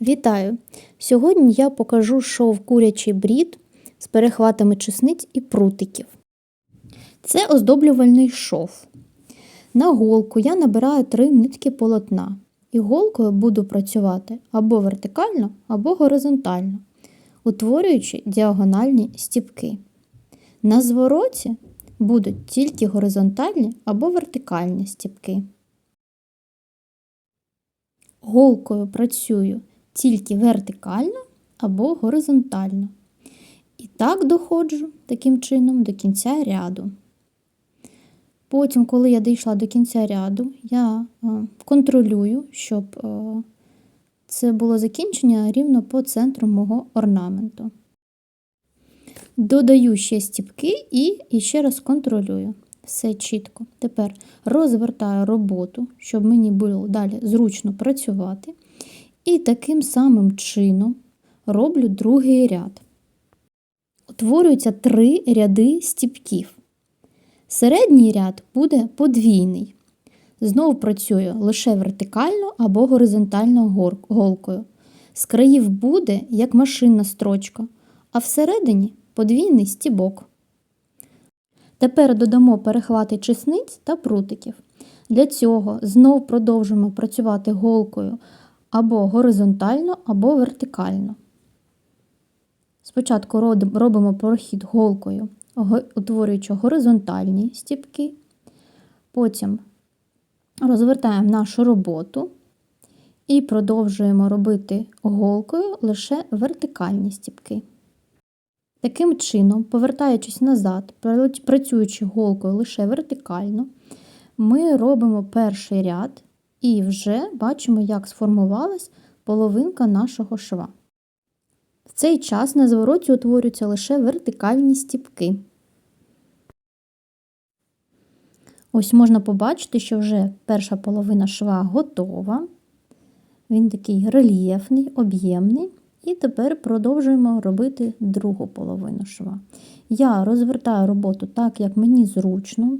Вітаю! Сьогодні я покажу шов курячий брід з перехватами чесниць і прутиків. Це оздоблювальний шов. На голку я набираю три нитки полотна і голкою буду працювати або вертикально, або горизонтально, утворюючи діагональні стіпки. На звороті будуть тільки горизонтальні або вертикальні стіпки. Голкою працюю тільки вертикально або горизонтально. І так доходжу таким чином до кінця ряду. Потім, коли я дійшла до кінця ряду, я е, контролюю, щоб е, це було закінчення рівно по центру мого орнаменту. Додаю ще стіпки і, і ще раз контролюю. Все чітко. Тепер розвертаю роботу, щоб мені було далі зручно працювати. І таким самим чином роблю другий ряд. Утворюються три ряди стіпків. Середній ряд буде подвійний. Знову працюю лише вертикально або горизонтально голкою. З країв буде як машинна строчка, а всередині подвійний стібок. Тепер додамо перехвати чесниць та прутиків. Для цього знов продовжуємо працювати голкою або горизонтально, або вертикально. Спочатку робимо прохід голкою, утворюючи горизонтальні стіпки, потім розвертаємо нашу роботу і продовжуємо робити голкою лише вертикальні стіпки. Таким чином, повертаючись назад, працюючи голкою лише вертикально, ми робимо перший ряд і вже бачимо, як сформувалась половинка нашого шва. В цей час на звороті утворюються лише вертикальні стіпки. Ось можна побачити, що вже перша половина шва готова. Він такий рельєфний, об'ємний. І тепер продовжуємо робити другу половину шва. Я розвертаю роботу так, як мені зручно.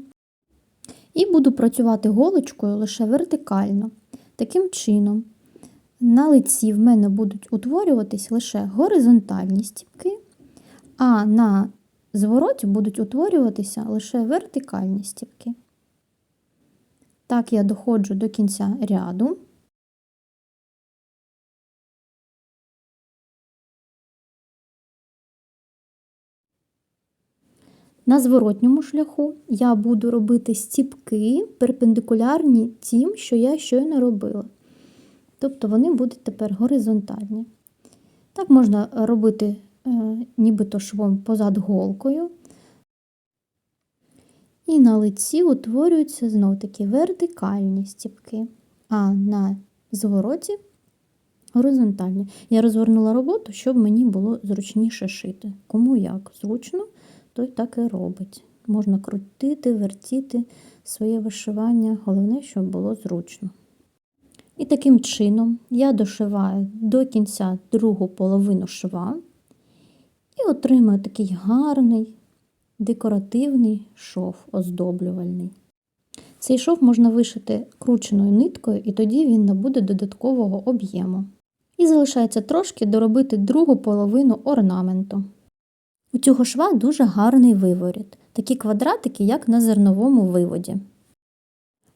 І буду працювати голочкою лише вертикально. Таким чином, на лиці в мене будуть утворюватись лише горизонтальні стіпки, а на звороті будуть утворюватися лише вертикальні стіпки. Так я доходжу до кінця ряду. На зворотньому шляху я буду робити стіпки перпендикулярні тим, що я щойно робила. Тобто вони будуть тепер горизонтальні. Так можна робити е, нібито швом позад голкою. І на лиці утворюються знов таки вертикальні стіпки, а на звороті горизонтальні. Я розвернула роботу, щоб мені було зручніше шити. Кому як зручно той так і робить. Можна крутити, вертіти своє вишивання, головне, щоб було зручно. І таким чином я дошиваю до кінця другу половину шва і отримую такий гарний декоративний шов оздоблювальний. Цей шов можна вишити крученою ниткою, і тоді він набуде додаткового об'єму. І залишається трошки доробити другу половину орнаменту. У цього шва дуже гарний виворіт, такі квадратики, як на зерновому виводі.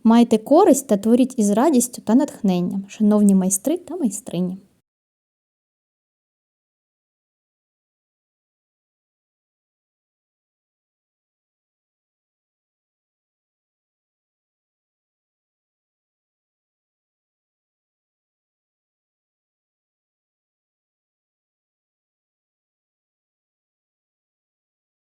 Майте користь та творіть із радістю та натхненням, шановні майстри та майстрині.